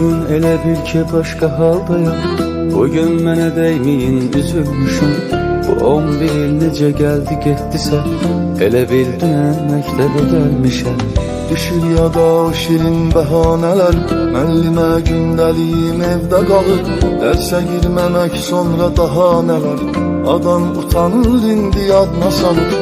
Bugün elə bil ki başqa haldayam Bugün mənə dəyməyin üzülmüşəm Bu 11 il necə gəldi getdisə Elə bil dünən məktəbə gəlmişəm Düşür yada o şirin bəhanələr Müəllimə gündəliyim evdə qalır Dərsə girməmək sonra daha nələr Adam utanır indi yadına salır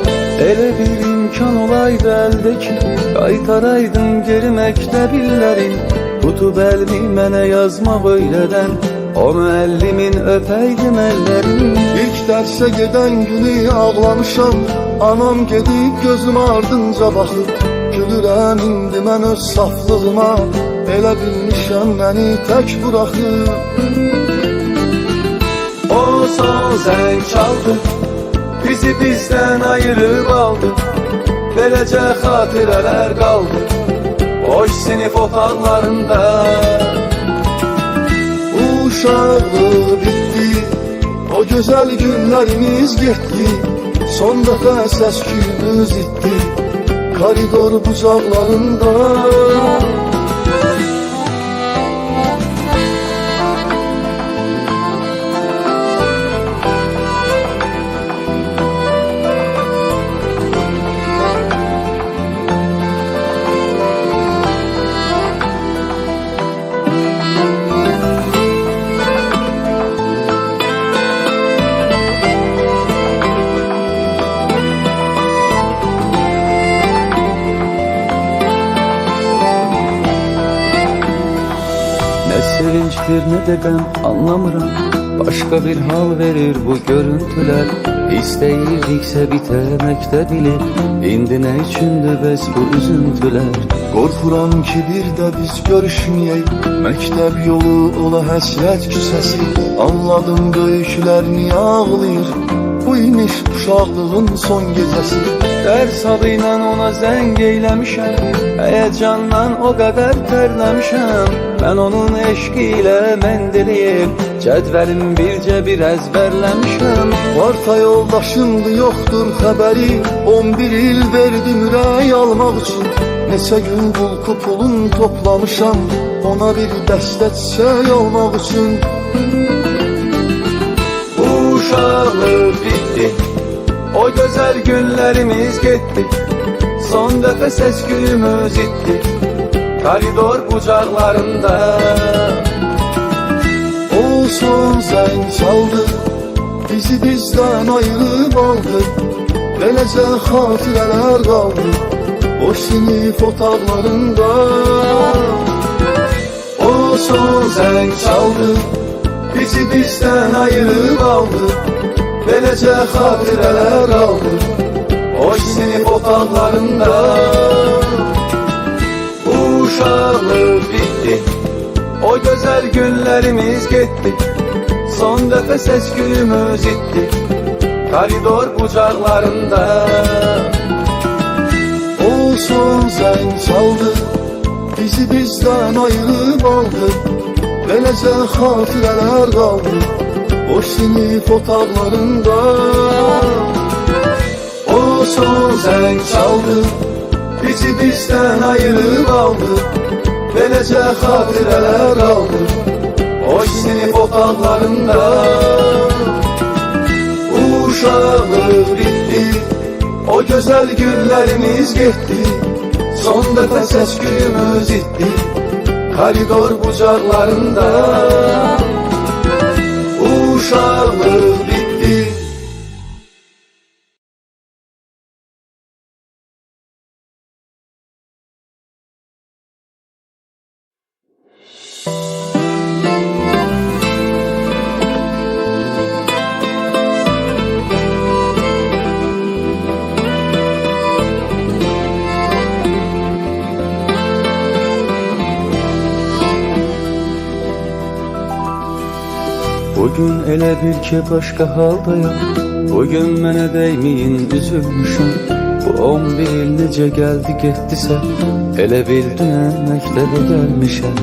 Elə bir imkan olaydı əldə ki Qaytaraydım geri məktəb illərin Tutub əlmi mənə yazmaq öylədən O müəllimin öpəydim əllərini İlk dərsə gedən günü ağlamışam. Anam gedib gözüm ardınca baxır Gülürəm indi mən öz saflığıma. Elə bilmişəm məni tək buraxır O son zəng çaldı. Bizi bizdən ayırıb aldı. Beləcə xatirələr qaldı. Boş sinif otaqlarında Uşaqlığı bitti. O gözəl günlərimiz getdi Son dəfə səs küyümüz itdi Koridor bucaqlarında sevincdir nə də qəm anlamıram. Başqa bir hal verir bu görüntülər İstəyirdiksə bitəməkdə bilir İndi nə üçündür bəs bu üzüntülər Qorxuram ki bir də biz görüşməyək Məktəb yolu ola həsrət küsəsi Anladım böyüklər niyə ağlayır Bu imiş uşaqlığın son gecəsi Dərs adı ilə ona zəng eyləmişəm Həyəcandan o qədər tərləmişəm Mən onun eşqi ilə məndiliyim Cədvəlim bircə bir əzbərləmişəm Varta yoldaşımdı yoxdur xəbəri 11 il verdim ürək almaq üçün Neçə gün bulku pulun toplamışam. Ona bir dəstə çiçək almaq üçün Uşaqlıq bitdi O gözəl günlərimiz getdi Son dəfə səs-küyümüz itdi Koridor bucaqlarında O son zəng çaldı. Bizi bizdən ayırıb aldı. Beləcə xatirələr qaldı O sinif otaqlarında O son zəng çaldı. Bizi bizdən ayırıb aldı Beləcə xatirələr aldı Boş sinif otaqlarında Uşaqlıq bitdi O gözəl günlərimiz getdi Son dəfə səs-küyümüz itdi Koridor bucaqlarında O son zəng çaldı Bizi bizdən ayırıb aldı Beləcə xatirələr qaldı O sinif otaqlarında O son zəng çaldı Bizi bizdən ayırıb aldı Beləcə xatirələr aldı. Boş sinif otaqlarında Uşaqlıq bitdi O gözəl günlərimiz getdi Son dəfə səs-küyümüz itdi Koridor bucaqlarında Uşaqlıq Bugün elə bil ki başqa haldayam Bugün mənə dəyməyin üzülmüşəm Bu 11 il necə gəldi getdisə Elə bildin məktəbə gəlmişəm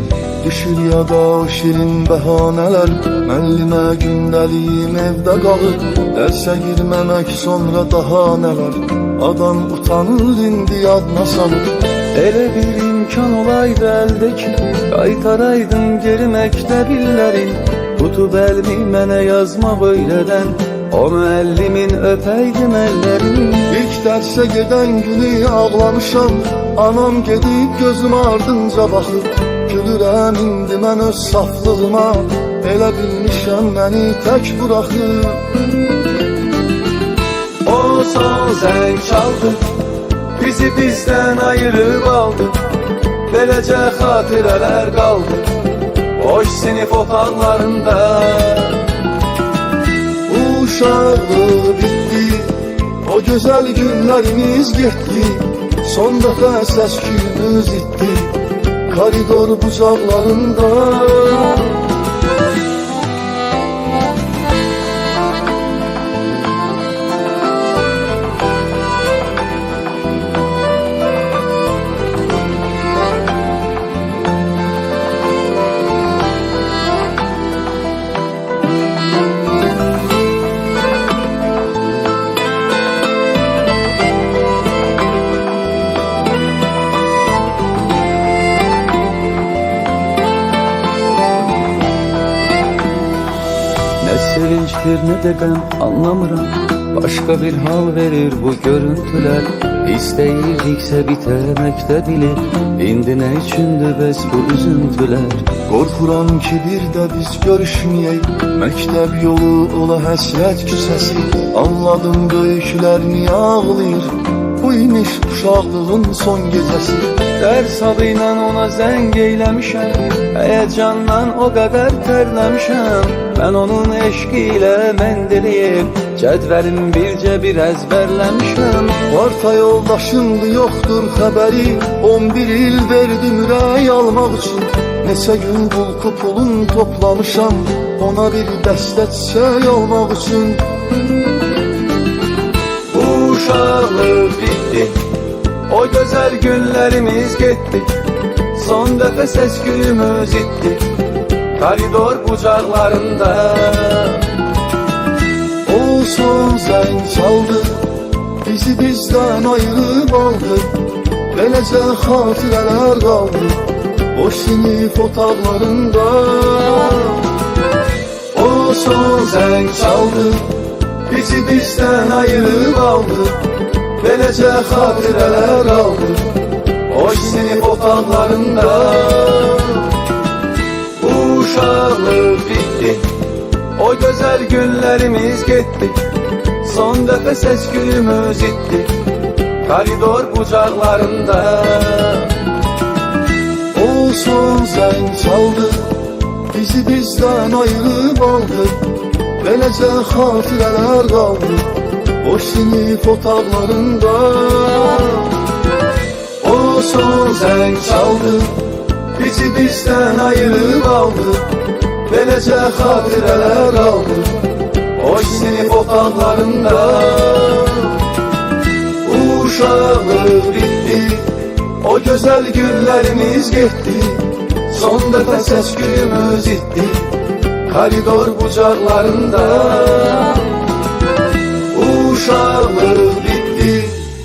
Düşür yada o şirin bəhanələr Müəllimə gündəliyim evdə qalır Dərsə girməmək sonra daha nələr Adam utanır indi yadına salır Elə bir imkan olaydı əldə ki. Qaytaraydın geri məktəb illərin Tutub əlmi mənə yazma böylədən O müəllimin öpəydim əllərini İlk dərsə gedən günü ağlamışam. Anam gedib gözüm ardınca baxır Gülürəm indi mən öz saflığıma. Elə bilmişəm məni tək buraxır O son zəng çaldı. Bizi bizdən ayırıb aldı. Beləcə xatirələr qaldı Boş sinif otaqlarında Uşaqlığı bitti O gözəl günlərimiz getdi Son dəfə səs-küyümüz itdi Koridor bucaqlarında sevincdir nə də qəm anlamıram. Başqa bir hal verir bu görüntülər İstəyirdiksə bitəməkdə bilir İndi nə üçündür bəs bu üzüntülər Qorxuram ki bir də biz görüşməyək Məktəb yolu ola həsrət küsəsi Anladım böyüklər niyə ağlayır Bu imiş uşaqlığın son gecəsi Dərs adı ona zəng eyləmişəm Həyəcandan o qədər tərləmişəm Mən onun eşqi ilə məndiliyib Cədvəlim bircə bir əzbərləmişəm Varta yoldaşındı yoxdur xəbəri 11 il verdim ürək almaq üçün Neçə gün bulku pulun toplamışam Ona bir dəstə çiçək almaq üçün Bu uşaqlıq bitdi O gözəl günlərimiz getdi Son dəfə səs-küyümüz itdi Koridor bucaqlarında O son zəng çaldı. Bizi bizdən ayırıb aldı Beləcə xatirələr qaldı Boş sinif otaqlarında O son zəng çaldı Bizi bizdən ayırıb aldı. Beləcə xatirələr qaldı Boş sinif otaqlarında uşaqlıq bitdi O gözəl günlərimiz getdi Son dəfə səs-küyümüz itdi Koridor bucaqlarında O son zəng çaldı. Bizi bizdən ayırıb aldı Beləcə xatirələr qaldı Boş sinif otaqlarında O son zəng çaldı Bizi bizdən ayırıb aldı. Beləcə xatirələr qaldı Boş sinif otaqlarında Uşaqlıq bitdi O gözəl günlərimiz getdi Son dəfə səs-küyümüz itdi Koridor bucaqlarında Uşaqlıq